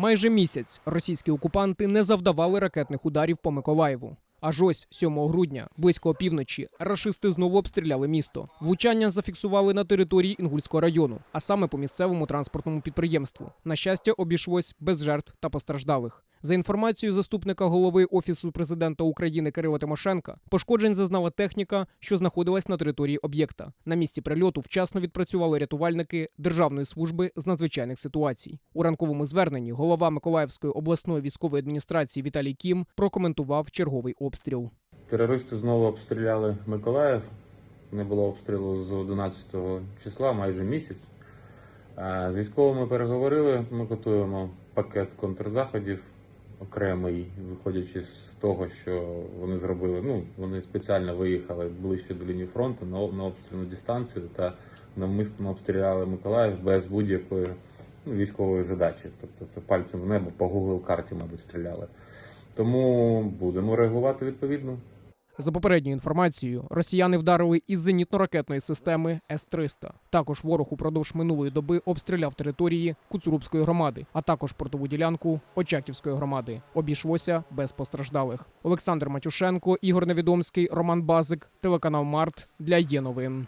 Майже місяць російські окупанти не завдавали ракетних ударів по Миколаєву. Аж ось 7 грудня, близько опівночі, рашисти знову обстріляли місто. Влучання зафіксували на території Інгульського району, а саме по місцевому транспортному підприємству. На щастя, обійшлось без жертв та постраждалих. За інформацією заступника голови офісу президента України Кирила Тимошенка, пошкоджень зазнала техніка, що знаходилась на території об'єкта. На місці прильоту вчасно відпрацювали рятувальники Державної служби з надзвичайних ситуацій. У ранковому зверненні голова Миколаївської обласної військової адміністрації Віталій Кім прокоментував черговий обстріл. Терористи знову обстріляли Миколаїв. Не було обстрілу з 11 числа, майже місяць. З військовими переговорили. Ми готуємо пакет контрзаходів окремий, виходячи з того, що вони зробили. Ну, вони спеціально виїхали ближче до лінії фронту на обстрільну дистанцію та навмисно обстріляли Миколаїв без будь-якої ну, військової задачі. Тобто це пальцем в небо по Google карті, мабуть, стріляли. Тому будемо реагувати відповідно. За попередньою інформацією, росіяни вдарили із зенітно-ракетної системи С-300. Також ворог упродовж минулої доби обстріляв території Куцурубської громади, а також портову ділянку Очаківської громади. Обійшлося без постраждалих. Олександр Матюшенко, Ігор Невідомський, Роман Базик, телеканал Март для є новин.